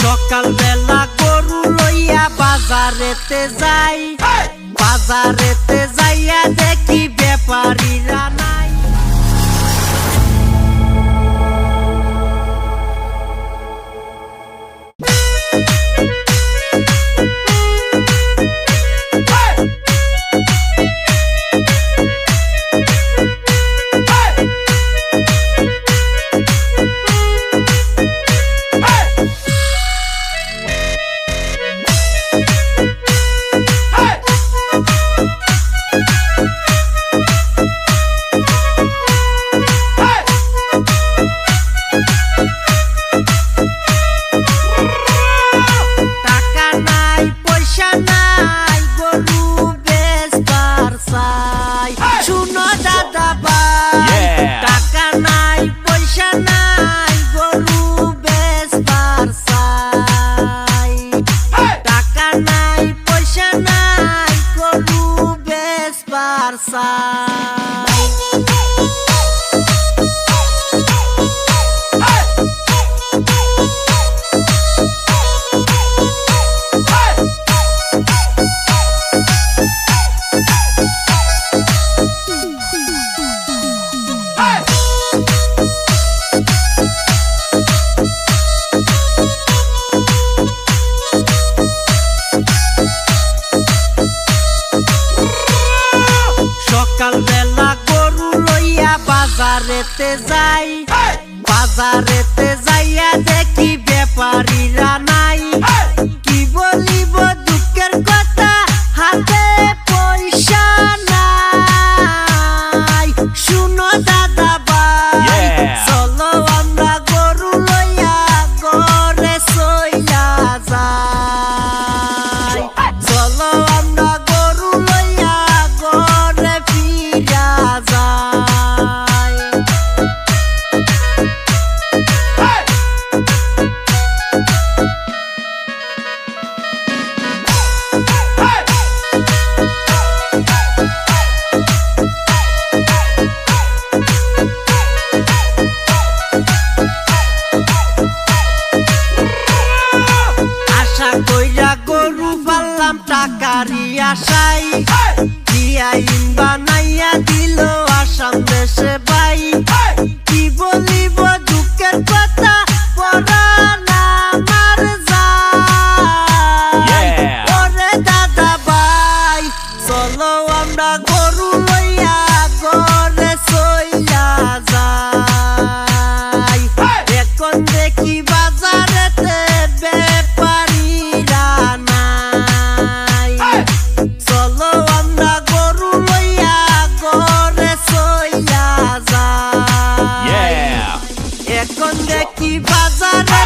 সকাল বেলা গরু লইয়া বাজারেতে যাই। বাজারেতে যাই বাজারেতে যাই বাজারেতে যাইয়া দেখি ব্যাপারীরা টাকারি আশাই i'm Zana.